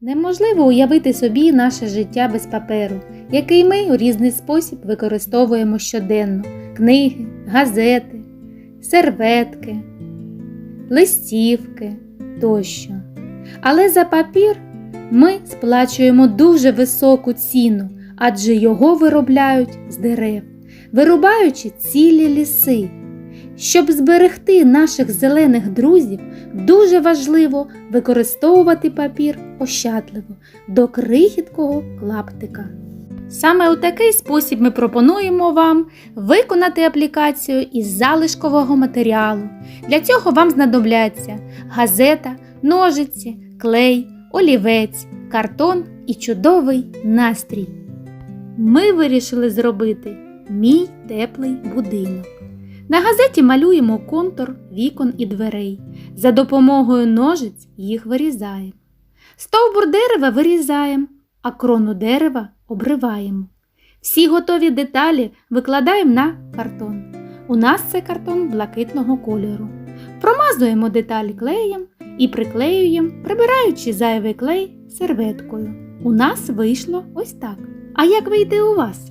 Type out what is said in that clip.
Неможливо уявити собі наше життя без паперу, який ми у різний спосіб використовуємо щоденно: книги, газети, серветки, листівки тощо. Але за папір ми сплачуємо дуже високу ціну, адже його виробляють з дерев, вирубаючи цілі ліси. Щоб зберегти наших зелених друзів, дуже важливо використовувати папір ощадливо до крихіткого клаптика. Саме у такий спосіб ми пропонуємо вам виконати аплікацію із залишкового матеріалу. Для цього вам знадобляться газета, ножиці, клей, олівець, картон і чудовий настрій. Ми вирішили зробити мій теплий будинок. На газеті малюємо контур вікон і дверей. За допомогою ножиць їх вирізаємо. Стовбур дерева вирізаємо, а крону дерева обриваємо. Всі готові деталі викладаємо на картон. У нас це картон блакитного кольору. Промазуємо деталі клеєм і приклеюємо, прибираючи зайвий клей серветкою. У нас вийшло ось так. А як вийде у вас?